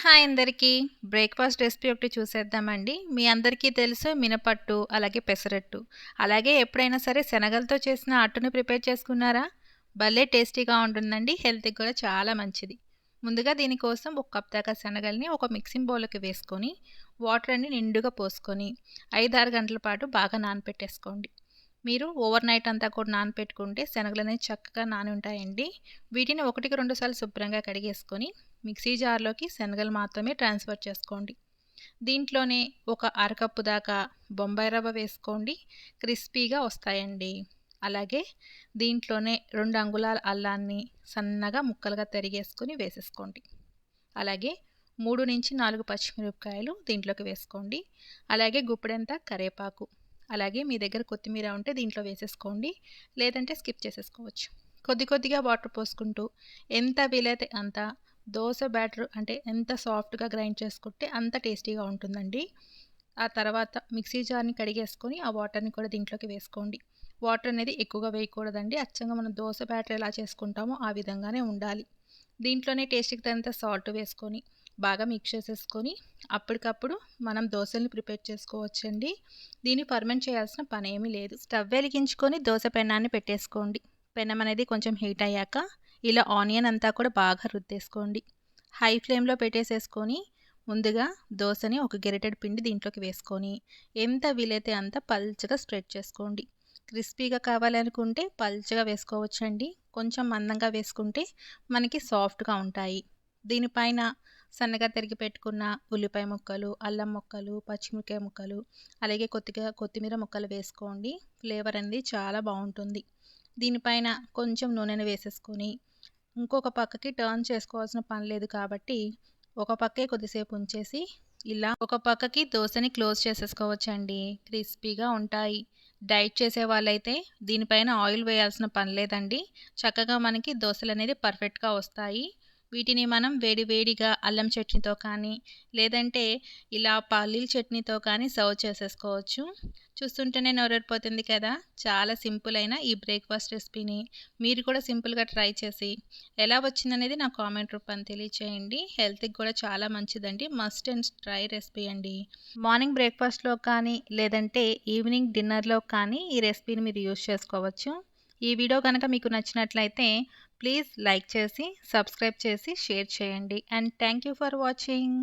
Hi అందరికీ. Breakfast recipe ఒకటి చూసేద్దామండి. మీ అందరికీ తెలుసు మినపట్టు అలాగే పెసరట్టు. అలాగే ఎప్పుడైనా సరే శనగలతో చేసిన అట్టుని ప్రిపేర్ చేసుకున్నారా? భలే టేస్టీగా ఉంటుందండి. హెల్త్కి కూడా చాలా మంచిది. ముందుగా దీనికోసం ఒక కప్ దాకా శనగల్ని ఒక మిక్సింగ్ బౌల్కి వేసుకొని వాటర్ అన్ని నిండుగా పోసుకొని ఐదారు గంటల పాటు బాగా నానపెట్టేసుకోండి. మీరు ఓవర్ నైట్ అంతా కూడా నానపెట్టుకుంటే శనగలు అనేవి చక్కగా నాని ఉంటాయండి వీటిని ఒకటికి రెండు సార్లు శుభ్రంగా కడిగేసుకొని మిక్సీ జార్లోకి శనగలు మాత్రమే ట్రాన్స్ఫర్ చేసుకోండి. దీంట్లోనే ఒక అరకప్పు దాకా బొంబాయి రవ్వ వేసుకోండి. క్రిస్పీగా వస్తాయండి. అలాగే దీంట్లోనే రెండు అంగుళాల అల్లాన్ని సన్నగా ముక్కలుగా తరిగేసుకొని వేసేసుకోండి. అలాగే మూడు నుంచి నాలుగు పచ్చిమిరపకాయలు దీంట్లోకి వేసుకోండి. అలాగే గుప్పెడంతా కరేపాకు. అలాగే మీ దగ్గర కొత్తిమీర ఉంటే దీంట్లో వేసేసుకోండి. లేదంటే స్కిప్ చేసేసుకోవచ్చు. కొద్ది కొద్దిగా వాటర్ పోసుకుంటూ ఎంత వీలైతే అంత దోశ బ్యాటర్ అంటే ఎంత సాఫ్ట్గా గ్రైండ్ చేసుకుంటే అంత టేస్టీగా ఉంటుందండి. ఆ తర్వాత మిక్సీ జార్ని కడిగేసుకొని ఆ వాటర్ని కూడా దీంట్లోకి వేసుకోండి. వాటర్ అనేది ఎక్కువగా వేయకూడదండి. అచ్చంగా మనం దోశ బ్యాటర్ ఎలా చేసుకుంటామో ఆ విధంగానే ఉండాలి. దీంట్లోనే టేస్ట్కి తగినంత సాల్ట్ వేసుకొని బాగా మిక్స్ చేసేసుకొని అప్పటికప్పుడు మనం దోశల్ని ప్రిపేర్ చేసుకోవచ్చండి. దీన్ని ఫర్మెంట్ చేయాల్సిన పని ఏమీ లేదు. స్టవ్ వెలిగించుకొని దోశ పెన్నాన్ని పెట్టేసుకోండి. పెనం అనేది కొంచెం హీట్ అయ్యాక ఇలా ఆనియన్ అంతా కూడా బాగా రుద్దేసుకోండి. హై ఫ్లేమ్లో పెట్టేసేసుకొని ముందుగా దోశని ఒక గెరిటెడ్ పిండి దీంట్లోకి వేసుకొని ఎంత వీలైతే అంత పల్చగా స్ప్రెడ్ చేసుకోండి. క్రిస్పీగా కావాలనుకుంటే పల్చగా వేసుకోవచ్చండి. కొంచెం మందంగా వేసుకుంటే మనకి సాఫ్ట్గా ఉంటాయి. దీనిపైన సన్నగా తరిగి పెట్టుకున్న ఉల్లిపాయ ముక్కలు అల్లం ముక్కలు పచ్చిమిరకాయ ముక్కలు అలాగే కొద్దిగా కొత్తిమీర ముక్కలు వేసుకోండి. ఫ్లేవర్ అనేది చాలా బాగుంటుంది. దీనిపైన కొంచెం నూనెను వేసేసుకొని ఇంకొక పక్కకి టర్న్ చేసుకోవాల్సిన పని లేదు కాబట్టి ఒక పక్కే కొద్దిసేపు ఉంచేసి ఇలా ఒక పక్కకి దోశని క్లోజ్ చేసేసుకోవచ్చండి. క్రిస్పీగా ఉంటాయి. డైట్ చేసే వాళ్ళైతే దీనిపైన ఆయిల్ వేయాల్సిన పని లేదండి. చక్కగా మనకి దోశలు అనేది పర్ఫెక్ట్గా వస్తాయి. వీటిని మనం వేడి వేడిగా అల్లం చట్నీతో కానీ లేదంటే ఇలా పల్లీల చట్నీతో కానీ సర్వ్ చేసేసుకోవచ్చు. చూస్తుంటేనే నోరెడిపోతుంది కదా! చాలా సింపుల్ అయిన ఈ బ్రేక్ఫాస్ట్ రెసిపీని మీరు కూడా సింపుల్గా ట్రై చేసి ఎలా వచ్చిందనేది నా కామెంట్ రూపాన్ని తెలియచేయండి. హెల్త్కి కూడా చాలా మంచిదండి. మస్ట్ అండ్ ట్రై రెసిపీ అండి. మార్నింగ్ బ్రేక్ఫాస్ట్లో కానీ లేదంటే ఈవినింగ్ డిన్నర్లో కానీ ఈ రెసిపీని మీరు యూస్ చేసుకోవచ్చు. ఈ వీడియో కనుక మీకు నచ్చినట్లయితే ప్లీజ్ లైక్ చేసి సబ్స్క్రైబ్ చేసి షేర్ చేయండి. And thank you for watching.